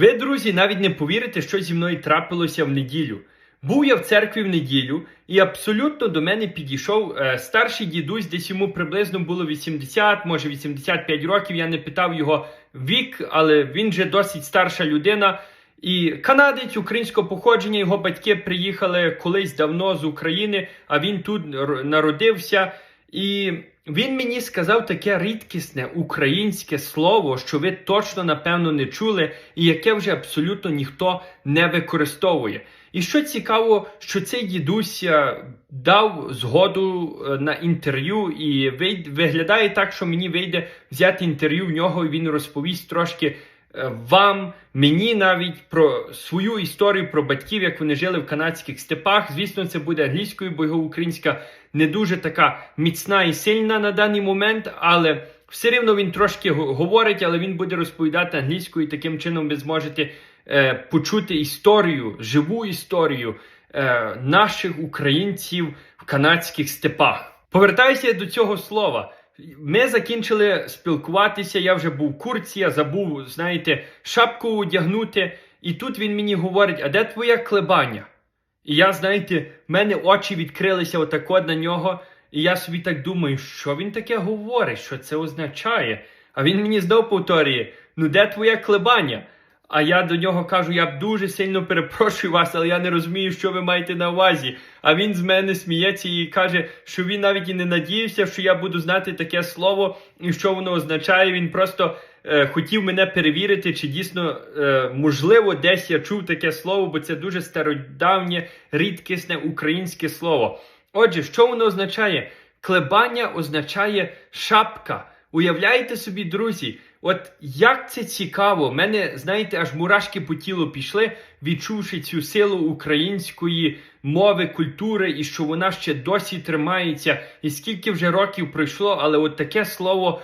Ви, друзі, навіть не повірите, що зі мною трапилося в неділю. Був я в церкві в неділю, і абсолютно до мене підійшов е, старший дідусь, десь йому приблизно було 80, може 85 років. Я не питав його вік, але він же досить старша людина. І канадець українського походження, його батьки приїхали колись давно з України, а він тут народився. І він мені сказав таке рідкісне українське слово, що ви точно напевно не чули, і яке вже абсолютно ніхто не використовує. І що цікаво, що цей дідусь е, дав згоду е, на інтерв'ю, і виглядає так, що мені вийде взяти інтерв'ю в нього, і він розповість трошки вам, мені навіть про свою історію про батьків, як вони жили в канадських степах. Звісно, це буде англійською, бо його українська не дуже така міцна і сильна на даний момент, але все рівно він трошки говорить, але він буде розповідати англійською. і Таким чином ви зможете е, почути історію, живу історію е, наших українців в канадських степах. Повертаюся до цього слова. Ми закінчили спілкуватися. Я вже був в курці, я забув, знаєте, шапку одягнути. І тут він мені говорить: а де твоє клебання? І я, знаєте, в мене очі відкрилися отак от на нього, і я собі так думаю, що він таке говорить, що це означає. А він мені знов повторює: ну де твоє клебання? А я до нього кажу: я дуже сильно перепрошую вас, але я не розумію, що ви маєте на увазі. А він з мене сміється і каже, що він навіть і не надіявся, що я буду знати таке слово і що воно означає. Він просто е, хотів мене перевірити, чи дійсно е, можливо десь я чув таке слово, бо це дуже стародавнє, рідкісне українське слово. Отже, що воно означає? Клебання означає шапка. Уявляєте собі, друзі, от як це цікаво, мене, знаєте, аж мурашки по тілу пішли, відчувши цю силу української мови, культури, і що вона ще досі тримається, і скільки вже років пройшло, але от таке слово